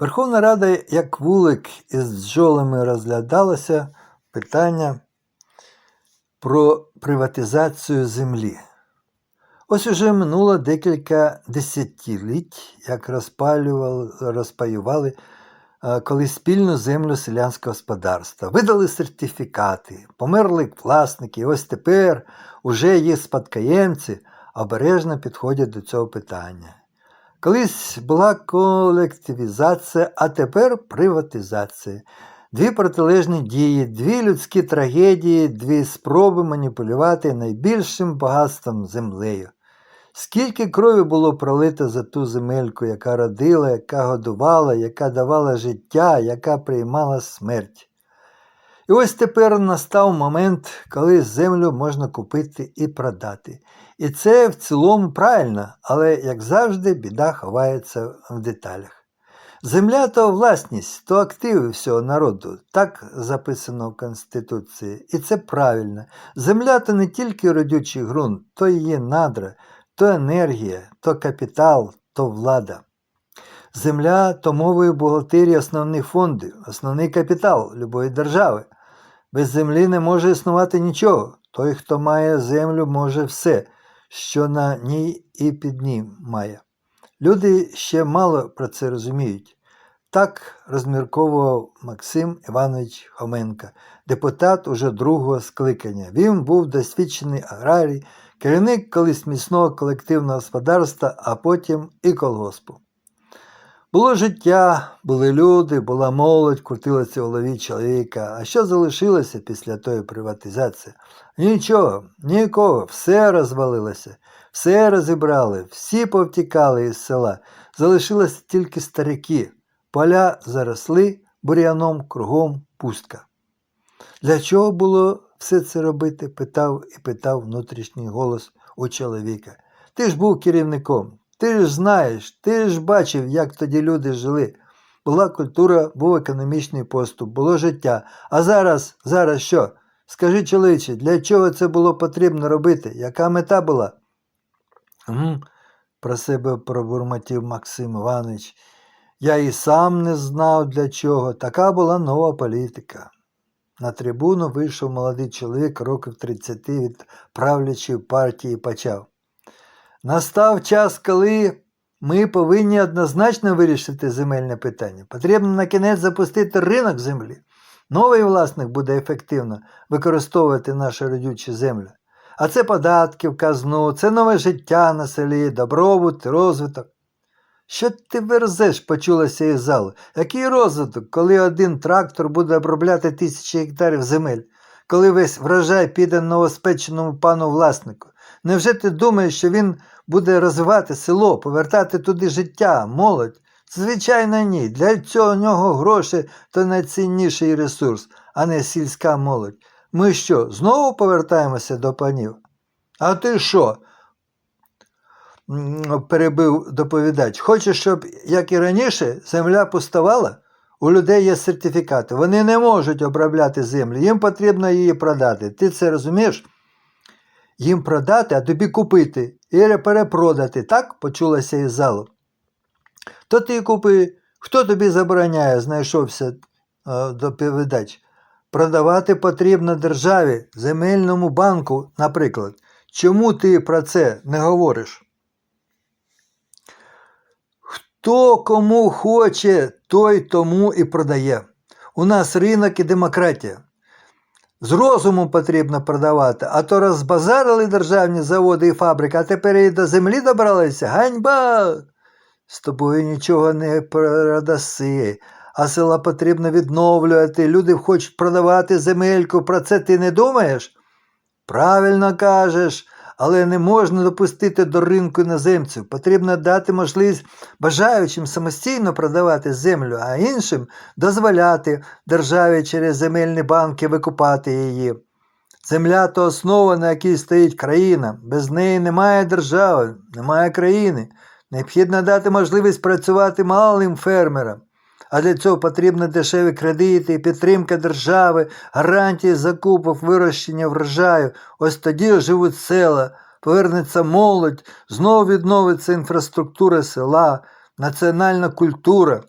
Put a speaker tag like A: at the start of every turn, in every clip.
A: Верховна Рада, як вулик із бджолами розглядалося питання про приватизацію землі. Ось уже минуло декілька десятиліть, як розпаювали е, коли спільну землю селянського господарства. Видали сертифікати, померли власники, і ось тепер уже їх спадкоємці обережно підходять до цього питання. Колись була колективізація, а тепер приватизація. Дві протилежні дії, дві людські трагедії, дві спроби маніпулювати найбільшим багатством землею. Скільки крові було пролито за ту земельку, яка родила, яка годувала, яка давала життя, яка приймала смерть. І ось тепер настав момент, коли землю можна купити і продати. І це в цілому правильно, але, як завжди, біда ховається в деталях. Земля то власність, то активи всього народу, так записано в Конституції. І це правильно. Земля то не тільки родючий ґрунт, то її надра, то енергія, то капітал, то влада. Земля то мовою бухгалтерії основні фонди, основний капітал любої держави. Без землі не може існувати нічого. Той, хто має землю, може все, що на ній і під ним має. Люди ще мало про це розуміють. Так розмірковував Максим Іванович Хоменко, депутат уже другого скликання. Він був досвідчений аграрій, керівник колись міцного колективного господарства, а потім і колгоспу. Було життя, були люди, була молодь, крутилася в голові чоловіка. А що залишилося після тої приватизації? Нічого, нікого, все розвалилося, все розібрали, всі повтікали із села. Залишилися тільки старики. Поля заросли бур'яном кругом пустка. Для чого було все це робити? питав і питав внутрішній голос у чоловіка. Ти ж був керівником, ти ж знаєш, ти ж бачив, як тоді люди жили. Була культура, був економічний поступ, було життя. А зараз, зараз що? Скажи, чоловіче, для чого це було потрібно робити? Яка мета була? Угу, про себе пробурмотів Максим Іванович. Я і сам не знав для чого. Така була нова політика. На трибуну вийшов молодий чоловік років 30 від правлячої партії почав. Настав час, коли ми повинні однозначно вирішити земельне питання. Потрібно на кінець запустити ринок землі. Новий власник буде ефективно використовувати нашу родючу землю. А це податки в казну, це нове життя на селі, добробут, розвиток. Що ти верзеш, почулося із залу. Який розвиток, коли один трактор буде обробляти тисячі гектарів земель, коли весь врожай піде новоспеченому пану власнику? Невже ти думаєш, що він буде розвивати село, повертати туди життя, молодь? Звичайно, ні. Для цього нього гроші то найцінніший ресурс, а не сільська молодь. Ми що, знову повертаємося до панів? А ти що? перебив доповідач. Хочеш, щоб, як і раніше, земля пустувала? У людей є сертифікати. Вони не можуть обробляти землю, їм потрібно її продати. Ти це розумієш? Їм продати, а тобі купити і перепродати. Так почулося із залу. То ти купи, хто тобі забороняє, знайшовся е, доповідач. Продавати потрібно державі, земельному банку, наприклад. Чому ти про це не говориш? Хто кому хоче, той тому і продає. У нас ринок і демократія. З розумом потрібно продавати, а то розбазарили державні заводи і фабрики, а тепер і до землі добралися. Ганьба! З тобою нічого не продаси, а села потрібно відновлювати. Люди хочуть продавати земельку. Про це ти не думаєш? Правильно кажеш але не можна допустити до ринку іноземців. Потрібно дати можливість бажаючим самостійно продавати землю, а іншим дозволяти державі через земельні банки викупати її. Земля то основа, на якій стоїть країна. Без неї немає держави, немає країни. Необхідно дати можливість працювати малим фермерам. А для цього потрібні дешеві кредити, підтримка держави, гарантії закупів, вирощення врожаю. Ось тоді живуть села, повернеться молодь, знову відновиться інфраструктура села, національна культура.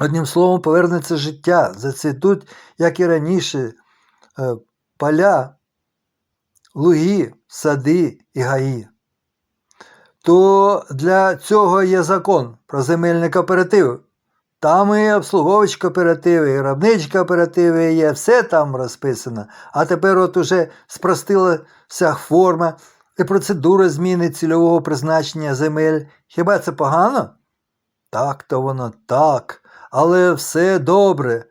A: Одним словом, повернеться життя, зацвітуть, як і раніше, е, поля, луги, сади і гаї. То для цього є закон про земельні кооперативи. Там і обслуговуючі кооперативи, і грабничі кооперативи є, все там розписано. А тепер от уже спростилася форма і процедура зміни цільового призначення земель. Хіба це погано? Так, то воно так, але все добре.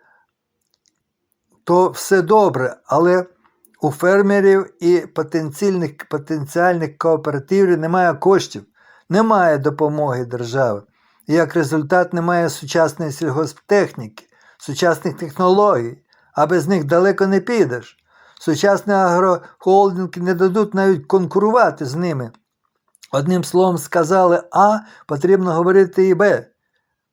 A: То все добре, але у фермерів і потенційних, потенціальних кооперативів немає коштів, немає допомоги держави. І як результат немає сучасної сільгосптехніки, сучасних технологій, а без них далеко не підеш. Сучасні агрохолдинги не дадуть навіть конкурувати з ними. Одним словом, сказали А, потрібно говорити і Б.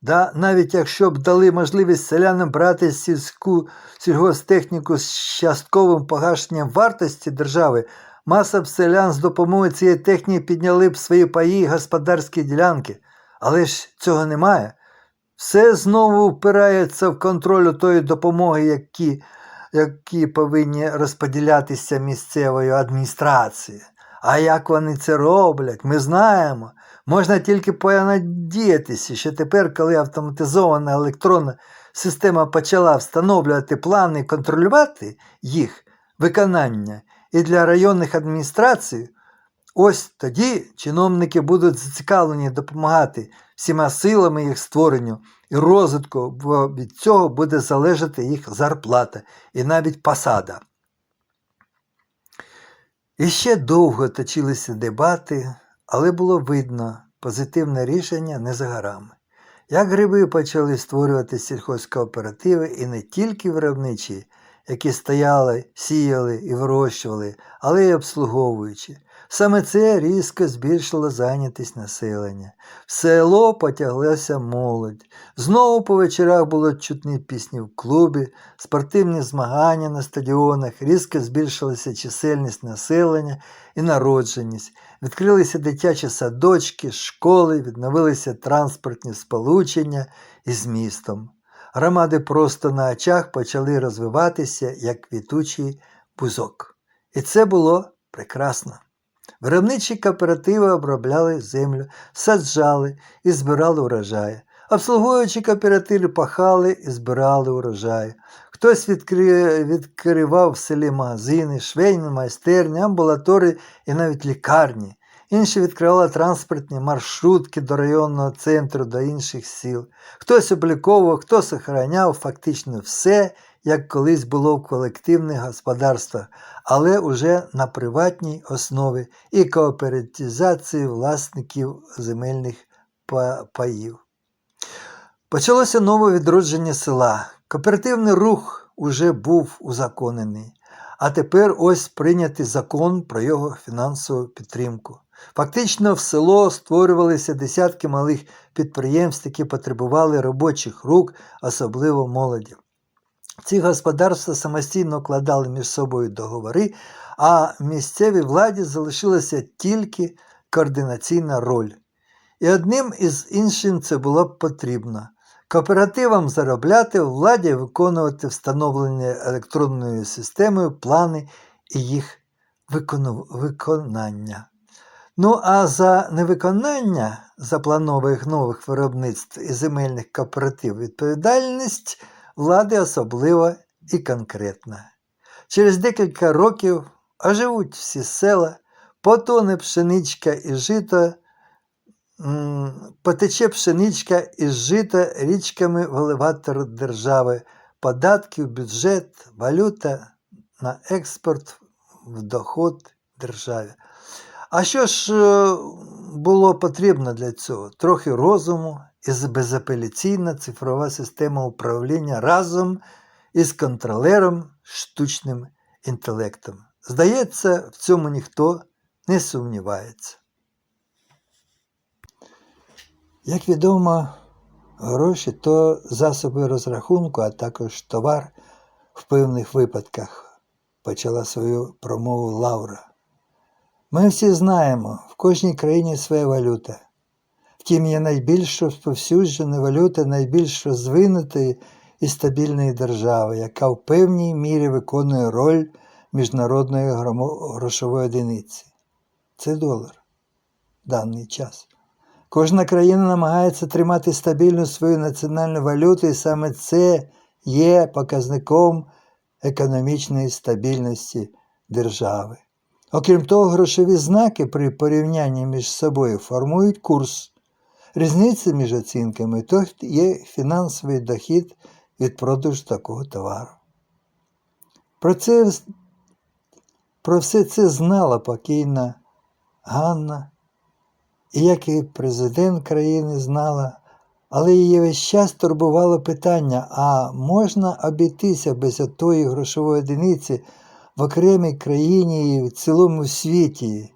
A: Да, навіть якщо б дали можливість селянам брати сільську сільгосптехніку з частковим погашенням вартості держави, маса б селян з допомогою цієї техніки підняли б свої паї і господарські ділянки. Але ж цього немає. Все знову впирається в контроль тої допомоги, які, які повинні розподілятися місцевою адміністрацією. А як вони це роблять, ми знаємо. Можна тільки понадіятися, що тепер, коли автоматизована електронна система почала встановлювати плани і контролювати їх виконання, і для районних адміністрацій, ось тоді чиновники будуть зацікавлені допомагати всіма силами їх створенню і розвитку, бо від цього буде залежати їх зарплата і навіть посада. І ще довго точилися дебати, але було видно, позитивне рішення не за горами. Як гриби почали створювати сільхозкооперативи і не тільки виробничі, які стояли, сіяли і вирощували, але й обслуговуючи. Саме це різко збільшило зайнятість населення. В село потяглася молодь. Знову по вечорах було чутні пісні в клубі, спортивні змагання на стадіонах, різко збільшилася чисельність населення і народженість. Відкрилися дитячі садочки, школи, відновилися транспортні сполучення із містом. Громади просто на очах почали розвиватися як квітучий бузок. І це було прекрасно. Виробничі кооперативи обробляли землю, саджали і збирали урожай. Обслуговуючі кооперативи пахали і збирали урожай. Хтось відкри... відкривав в селі магазини, швейні майстерні, амбулаторії і навіть лікарні. Інші відкривали транспортні маршрутки до районного центру, до інших сіл. Хтось обліковував, хтось охороняв фактично все, як колись було в колективних господарствах, але уже на приватній основі і кооператизації власників земельних паїв. Почалося нове відродження села. Кооперативний рух уже був узаконений, а тепер ось прийнятий закон про його фінансову підтримку. Фактично в село створювалися десятки малих підприємств, які потребували робочих рук, особливо молоді. Ці господарства самостійно укладали між собою договори, а місцевій владі залишилася тільки координаційна роль. І одним із іншим це було б потрібно. Кооперативам заробляти владі виконувати встановлені електронною системою плани і їх виконання. Ну а за невиконання запланованих нових виробництв і земельних кооператив відповідальність влади особлива і конкретна. Через декілька років оживуть всі села, потоне пшеничка і жито, потече пшеничка і жито річками в елеватор держави, податки в бюджет, валюта на експорт в доход державі. А що ж е, було потрібно для цього? Трохи розуму і безапеляційна цифрова система управління разом із контролером штучним інтелектом. Здається, в цьому ніхто не сумнівається. Як відомо, гроші то засоби розрахунку, а також товар в певних випадках, почала свою промову Лаура. Ми всі знаємо, в кожній країні своя валюта. Втім, є найбільш розповсюджена валюта найбільш розвинутої і стабільної держави, яка в певній мірі виконує роль міжнародної грошової одиниці. Це долар в даний час. Кожна країна намагається тримати стабільну свою національну валюту, і саме це є показником економічної стабільності держави. Окрім того, грошові знаки при порівнянні між собою формують курс. Різниця між оцінками то є фінансовий дохід від продажу такого товару. Про, це, про все це знала покійна Ганна, і як і президент країни знала, але її весь час турбувало питання, а можна обійтися без отої грошової одиниці в окремій країні і в цілому світі.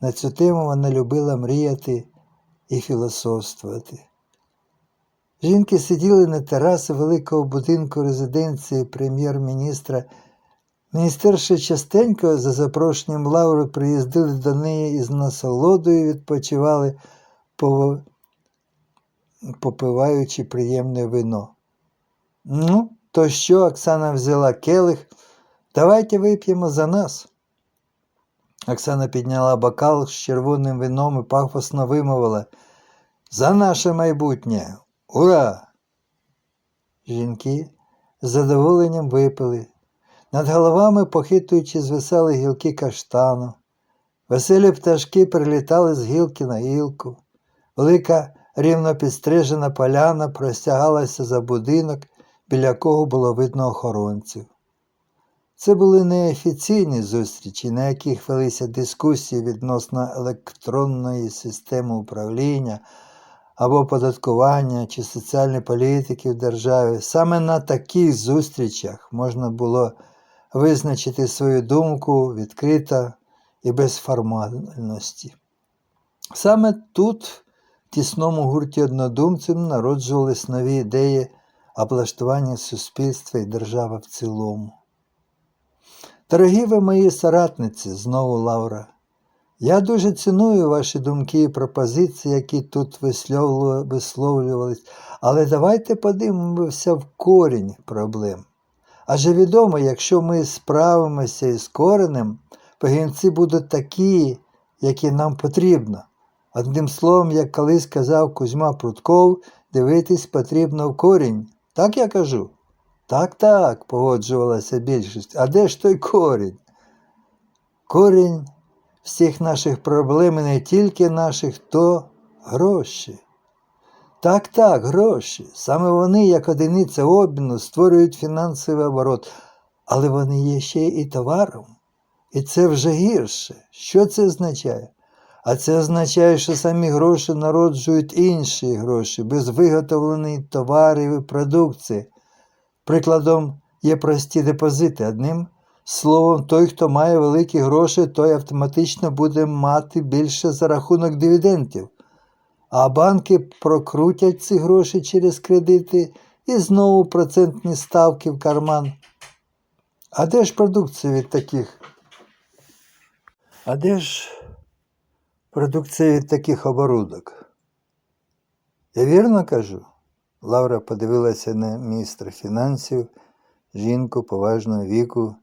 A: На цю тему вона любила мріяти і філософствувати. Жінки сиділи на терасі великого будинку резиденції прем'єр-міністра. Міністерші частенько за запрошенням Лаури приїздили до неї і з насолодою відпочивали, попиваючи приємне вино. Ну, то що, Оксана взяла келих, давайте вип'ємо за нас. Оксана підняла бокал з червоним вином і пафосно вимовила За наше майбутнє! Ура! Жінки з задоволенням випили. Над головами, похитуючи звисали гілки каштану. Веселі пташки прилітали з гілки на гілку. Велика рівно підстрижена поляна простягалася за будинок, біля якого було видно охоронців. Це були неофіційні зустрічі, на яких велися дискусії відносно електронної системи управління або податкування чи соціальної політики в державі. Саме на таких зустрічах можна було визначити свою думку відкрито і без формальності. Саме тут, в тісному гурті однодумців, народжувались нові ідеї облаштування суспільства і держави в цілому. Дорогі ви мої соратниці, знову Лаура, я дуже ціную ваші думки і пропозиції, які тут висловлю- висловлювались, але давайте подивимося в корінь проблем. Адже відомо, якщо ми справимося із коренем, погінці будуть такі, які нам потрібно. Одним словом, як колись казав Кузьма Прутков, дивитись потрібно в корінь. Так я кажу? Так, так, погоджувалася більшість. А де ж той корінь? Корінь всіх наших проблем не тільки наших, то гроші. Так, так, гроші. Саме вони, як одиниця обміну, створюють фінансовий оборот, але вони є ще і товаром. І це вже гірше. Що це означає? А це означає, що самі гроші народжують інші гроші, без виготовлених товарів і продукції. Прикладом є прості депозити. Одним словом, той, хто має великі гроші, той автоматично буде мати більше за рахунок дивідендів. А банки прокрутять ці гроші через кредити і знову процентні ставки в карман. А де ж продукція від таких? А де ж продукція від таких оборудок? Я вірно кажу? Лавра подивилася на міністра фінансів, жінку поважного віку,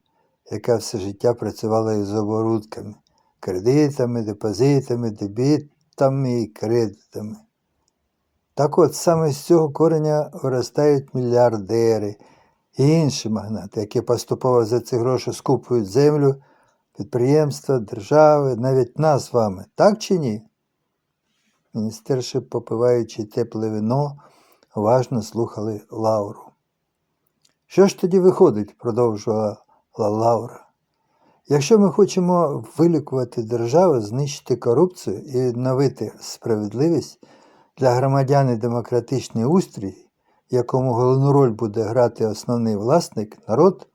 A: яка все життя працювала із оборудками, кредитами, депозитами, дебітами і кредитами. Так от саме з цього кореня виростають мільярдери і інші магнати, які поступово за ці гроші скупують землю, підприємства, держави, навіть нас з вами, так чи ні? Міністерші, попиваючи тепле вино, уважно слухали Лауру. Що ж тоді виходить, продовжувала Лаура. Якщо ми хочемо вилікувати державу, знищити корупцію і відновити справедливість для громадян і демократичний устрій, в якому головну роль буде грати основний власник, народ,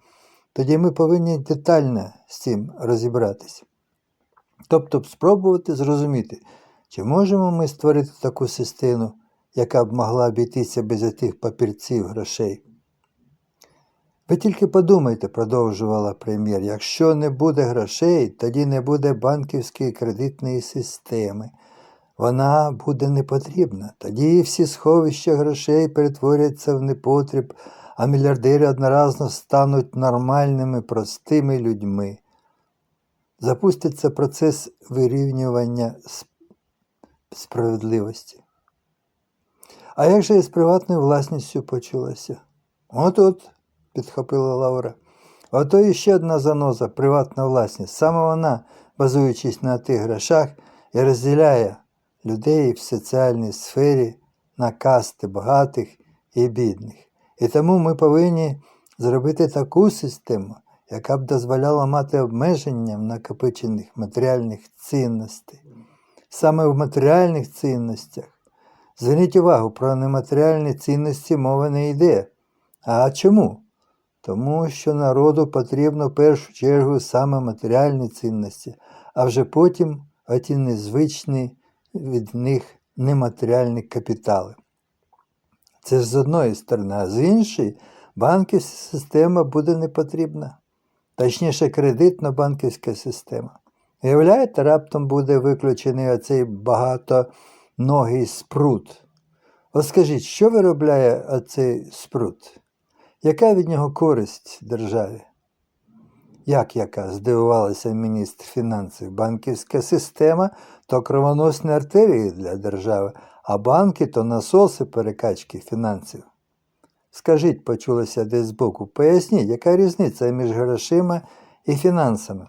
A: тоді ми повинні детально з цим розібратися. Тобто спробувати зрозуміти, чи можемо ми створити таку систему, яка б могла обійтися без отих папірців грошей. Ви тільки подумайте, продовжувала прем'єр, якщо не буде грошей, тоді не буде банківської кредитної системи. вона буде не потрібна. Тоді всі сховища грошей перетворяться в непотріб, а мільярдери одноразно стануть нормальними, простими людьми. Запуститься процес вирівнювання справедливості. А як же із приватною власністю почулося? От-от, підхопила Лаура. Ото іще одна заноза приватна власність. Саме вона, базуючись на тих грошах, і розділяє людей в соціальній сфері на касти багатих і бідних. І тому ми повинні зробити таку систему, яка б дозволяла мати обмеження в накопичених матеріальних цінностей. Саме в матеріальних цінностях. Зверніть увагу, про нематеріальні цінності мова не йде. А чому? Тому що народу потрібно в першу чергу саме матеріальні цінності, а вже потім оті незвичні від них нематеріальні капітали. Це ж з одної сторони, а з іншої банківська система буде не потрібна. Точніше, кредитно-банківська система. Уявляєте, раптом буде виключений оцей багатоногий спрут. От скажіть, що виробляє оцей спрут? Яка від нього користь державі? Як яка? здивувалася міністр фінансів. Банківська система то кровоносні артерії для держави, а банки то насоси перекачки фінансів. Скажіть, почулося десь збоку, поясніть, яка різниця між грошима і фінансами?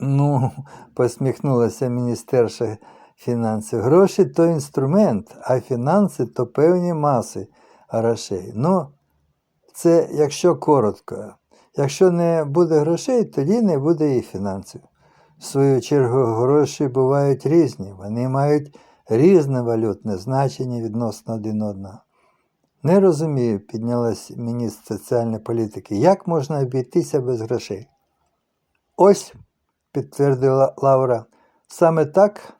A: Ну, посміхнулася міністерша фінансів. Гроші то інструмент, а фінанси то певні маси грошей. Ну, це якщо коротко. Якщо не буде грошей, тоді не буде і фінансів. В свою чергу, гроші бувають різні, вони мають різне валютне значення відносно один одного. Не розумію, піднялась міністр соціальної політики, як можна обійтися без грошей. Ось, підтвердила Лаура, саме так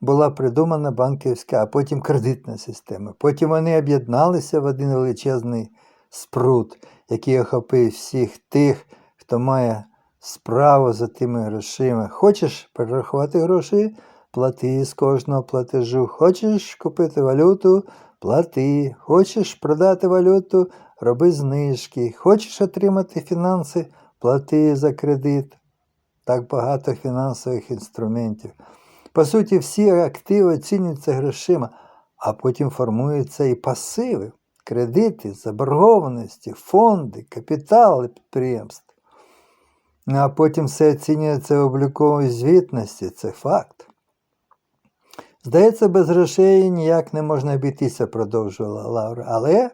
A: була придумана банківська, а потім кредитна система. Потім вони об'єдналися в один величезний спрут, який охопив всіх тих, хто має справу за тими грошима. Хочеш перерахувати гроші? Плати з кожного платежу. Хочеш купити валюту? Плати. Хочеш продати валюту? Роби знижки. Хочеш отримати фінанси? Плати за кредит. Так багато фінансових інструментів. По суті, всі активи оцінюються грошима, а потім формуються і пасиви, кредити, заборгованості, фонди, капітали підприємств. А потім все оцінюється в обліковій звітності, це факт. Здається, без грошей ніяк не можна обійтися, продовжувала Лаура. Але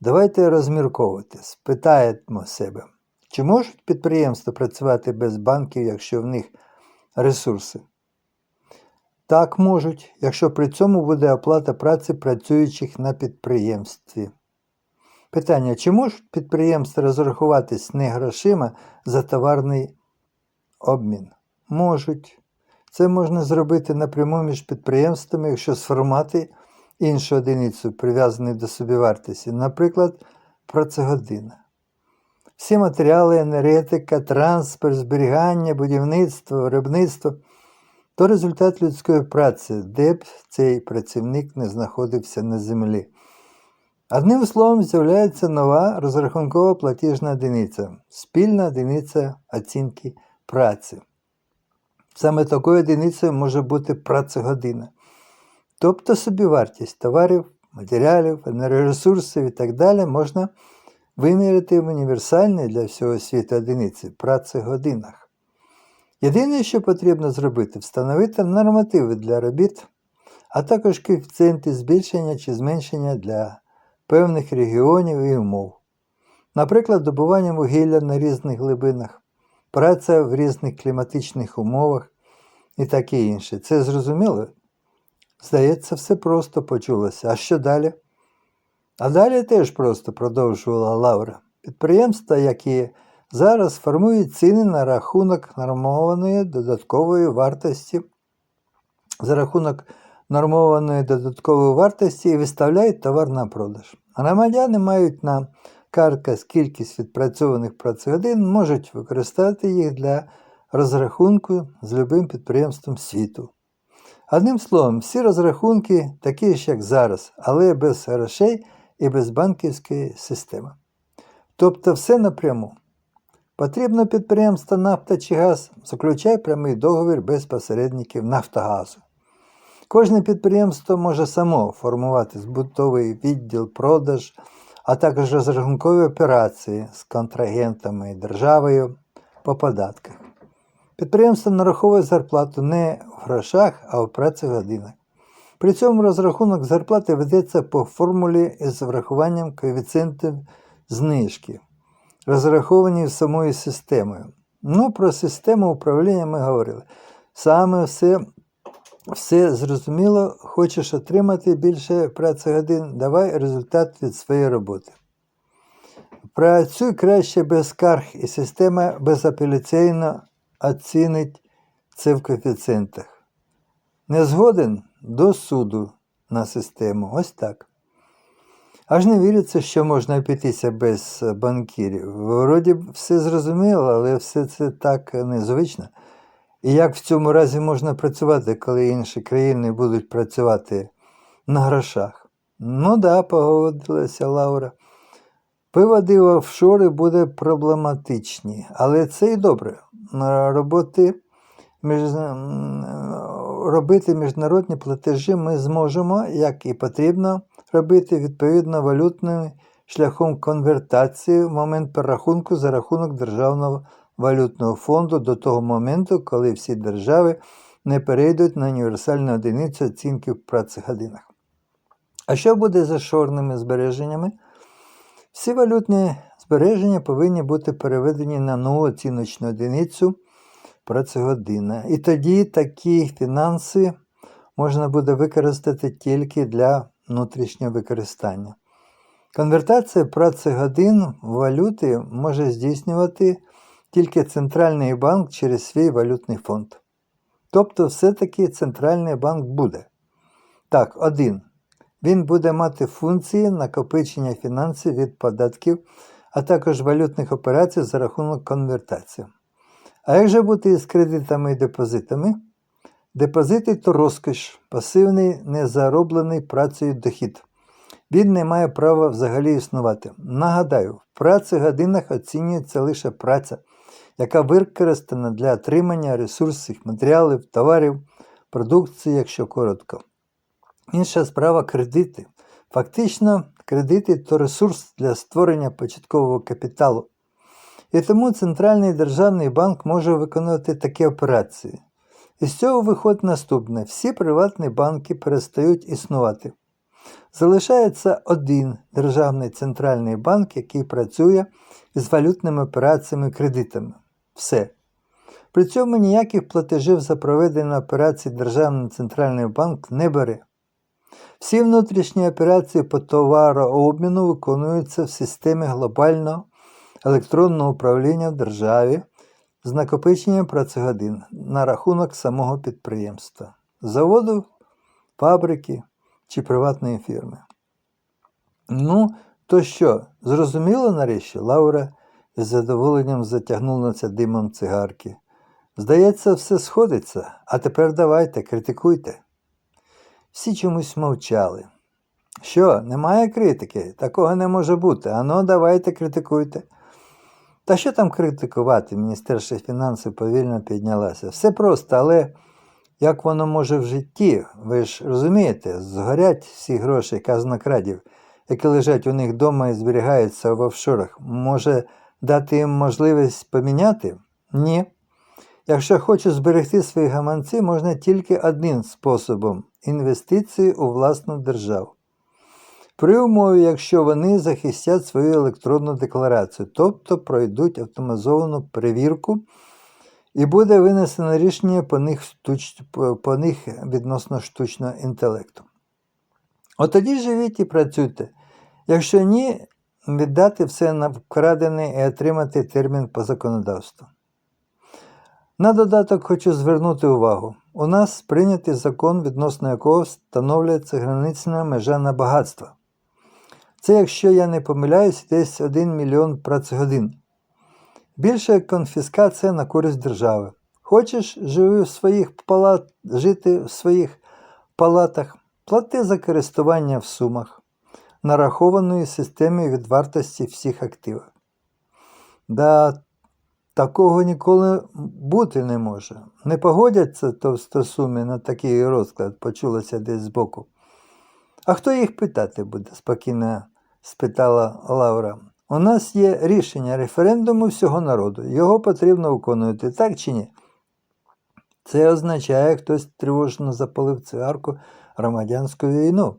A: давайте розмірковувати, спитаємо себе, чи можуть підприємства працювати без банків, якщо в них ресурси? Так можуть, якщо при цьому буде оплата праці працюючих на підприємстві. Питання, чи можуть підприємства розрахуватись не грошима за товарний обмін? Можуть. Це можна зробити напряму між підприємствами, якщо сформати іншу одиницю, прив'язану до собівартості, наприклад, працегодина. Всі матеріали, енергетика, транспорт, зберігання, будівництво, виробництво то результат людської праці, де б цей працівник не знаходився на землі. Одним словом, з'являється нова розрахункова платіжна одиниця, спільна одиниця оцінки праці. Саме такою одиницею може бути працегодина, тобто собівартість товарів, матеріалів, енергоресурсів і так далі можна виміряти в універсальній для всього світу одиниці працегодинах. Єдине, що потрібно зробити, встановити нормативи для робіт, а також коефіцієнти збільшення чи зменшення для певних регіонів і умов. Наприклад, добування вугілля на різних глибинах, праця в різних кліматичних умовах і таке інше. Це зрозуміло? Здається, все просто почулося. А що далі? А далі теж просто продовжувала Лаура. Підприємства, які зараз формують ціни на рахунок нормованої додаткової вартості, за рахунок нормованої додаткової вартості і виставляють товар на продаж. Громадяни мають на каркас кількість відпрацьованих працегодин, можуть використати їх для розрахунку з любим підприємством світу. Одним словом, всі розрахунки такі ж, як зараз, але без грошей і без банківської системи. Тобто все напряму. Потрібно підприємство нафта чи газ, заключай прямий договір без посередників Нафтогазу. Кожне підприємство може само формувати збутовий відділ продаж, а також розрахункові операції з контрагентами і державою по податках. Підприємство нараховує зарплату не в грошах, а в працегодинах. При цьому розрахунок зарплати ведеться по формулі із врахуванням коефіцієнтів знижки, розраховані самою системою. Ну, про систему управління ми говорили. Саме все, все зрозуміло, хочеш отримати більше працегодин, давай результат від своєї роботи. Працюй краще без скарг, і система безапеляційно оцінить це в коефіцієнтах. Не згоден до суду на систему. Ось так. Аж не віриться, що можна обійтися без банкірів. Вроді все зрозуміло, але все це так незвично. І як в цьому разі можна працювати, коли інші країни будуть працювати на грошах? Ну да, погодилася Лаура. Виводи в офшори буде проблематичні, але це і добре. Роботи, між, робити міжнародні платежі ми зможемо, як і потрібно, робити відповідно валютним шляхом конвертації в момент перерахунку за рахунок Державного валютного фонду до того моменту, коли всі держави не перейдуть на універсальну одиницю оцінки в працегодинах. А що буде з офшорними збереженнями? Всі валютні збереження повинні бути переведені на нову оціночну одиницю працегодина. І тоді такі фінанси можна буде використати тільки для внутрішнього використання. Конвертація працегодин в валюти може здійснювати тільки Центральний банк через свій валютний фонд. Тобто, все-таки Центральний банк буде. Так, один. Він буде мати функції накопичення фінансів від податків, а також валютних операцій за рахунок конвертації. А як же бути із кредитами і депозитами? Депозити то розкіш, пасивний, незароблений працею дохід. Він не має права взагалі існувати. Нагадаю, в праці годинах оцінюється лише праця, яка використана для отримання ресурсів, матеріалів, товарів, продукції, якщо коротко. Інша справа кредити. Фактично, кредити то ресурс для створення початкового капіталу. І тому Центральний державний банк може виконувати такі операції. І з цього виходить наступне: всі приватні банки перестають існувати. Залишається один державний центральний банк, який працює із валютними операціями кредитами. Все. При цьому ніяких платежів за проведення операцій Державний центральний банк не бере. Всі внутрішні операції по товарообміну виконуються в системі глобального електронного управління в державі з накопиченням працегодин на рахунок самого підприємства, заводу, фабрики чи приватної фірми. Ну, то що, зрозуміло нарешті, Лаура із задоволенням затягнулася димом цигарки. Здається, все сходиться, а тепер давайте, критикуйте. Всі чомусь мовчали. Що, немає критики? Такого не може бути. Ано, давайте критикуйте. Та що там критикувати? Міністерство фінансів повільно піднялася. Все просто, але як воно може в житті? Ви ж розумієте, згорять всі гроші казнокрадів, які лежать у них вдома і зберігаються в офшорах. Може дати їм можливість поміняти? Ні. Якщо хочеш зберегти свої гаманці, можна тільки одним способом інвестиції у власну державу. При умові, якщо вони захистять свою електронну декларацію, тобто пройдуть автоматизовану перевірку і буде винесено рішення по них, штуч... по них відносно штучного інтелекту. От тоді живіть і працюйте. Якщо ні, віддати все на вкрадене і отримати термін по законодавству. На додаток хочу звернути увагу. У нас прийнятий закон, відносно якого встановлюється границя межа на багатство. Це, якщо я не помиляюсь, десь 1 мільйон працегодин. Більша конфіскація на користь держави. Хочеш живи в своїх палат, жити в своїх палатах, плати за користування в сумах, нарахованої системі від вартості всіх активів. Да, такого ніколи бути не може. Не погодяться товстосуми на такий розклад, почулося десь збоку. А хто їх питати буде? спокійно спитала Лаура. У нас є рішення референдуму всього народу. Його потрібно виконувати, так чи ні? Це означає, хтось тривожно запалив цигарку громадянську війну.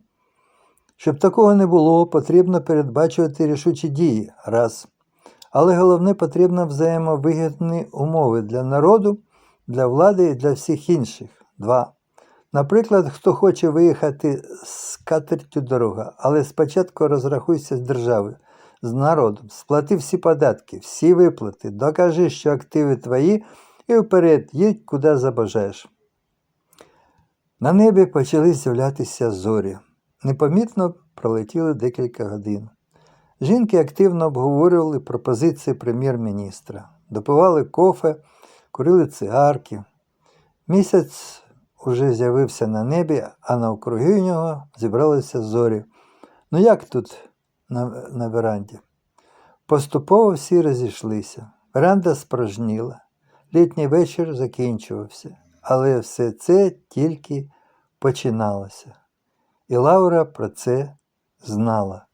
A: Щоб такого не було, потрібно передбачувати рішучі дії раз. Але головне потрібно взаємовигідні умови для народу, для влади і для всіх інших. Два. Наприклад, хто хоче виїхати з катертю дорога, але спочатку розрахуйся з державою, з народом, сплати всі податки, всі виплати, докажи, що активи твої, і вперед їдь, куди забажаєш. На небі почали з'являтися зорі. Непомітно пролетіли декілька годин. Жінки активно обговорювали пропозиції прем'єр-міністра, допивали кофе, курили цигарки. Місяць уже з'явився на небі, а навкруги нього зібралися зорі. Ну як тут на, на веранді? Поступово всі розійшлися. Веранда спорожніла. Літній вечір закінчувався, але все це тільки починалося. І Лаура про це знала.